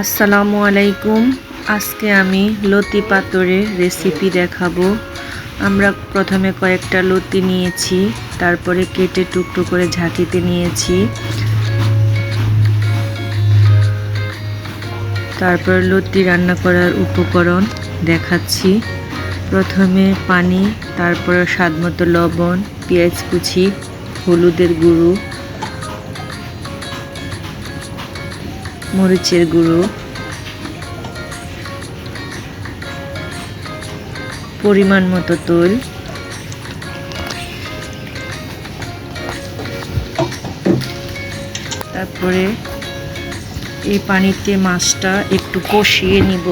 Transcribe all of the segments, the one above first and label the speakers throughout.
Speaker 1: আসসালামু আলাইকুম। আজকে আমি লতি পাতরের রেসিপি দেখাবো। আমরা প্রথমে কয়েকটা লতি নিয়েছি, তারপরে কেটে টুকরো করে ঝাঁকিতে নিয়েছি। তারপর লতি রান্না করার উপকরণ দেখাচ্ছি। প্রথমে পানি, তারপরে স্বাদ মতো লবণ, পেঁয়াজ কুচি, হলুদের গুঁড়ো মরিচের গুঁড়ো পরিমাণ মতো তৈল তারপরে এই পানিতে মাছটা একটু কষিয়ে নিব।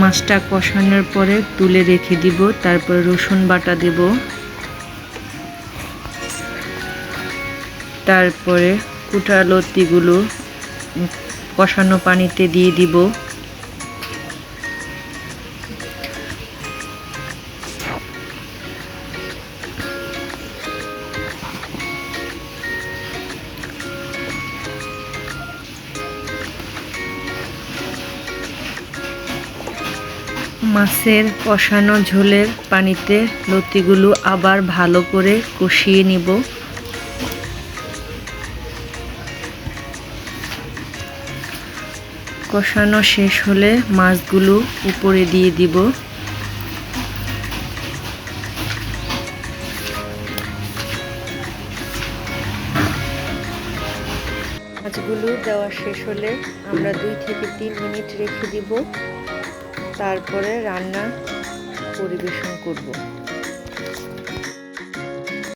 Speaker 1: মাছটা কষানোর পরে তুলে রেখে দিব, তারপর রসুন বাটা দেব। তারপরে কুটা লতিগুলো কষানো পানিতে দিয়ে দিব। মাছের কষানো ঝোলের পানিতে লতিগুলো আবার ভালো করে কষিয়ে নিব। কষানো শেষ হলে মাছগুলো উপরে দিয়ে দিব। মাছগুলো দেওয়া শেষ হলে আমরা দুই থেকে তিন মিনিট রেখে দিব। তারপরে রান্না পরিবেশন করব।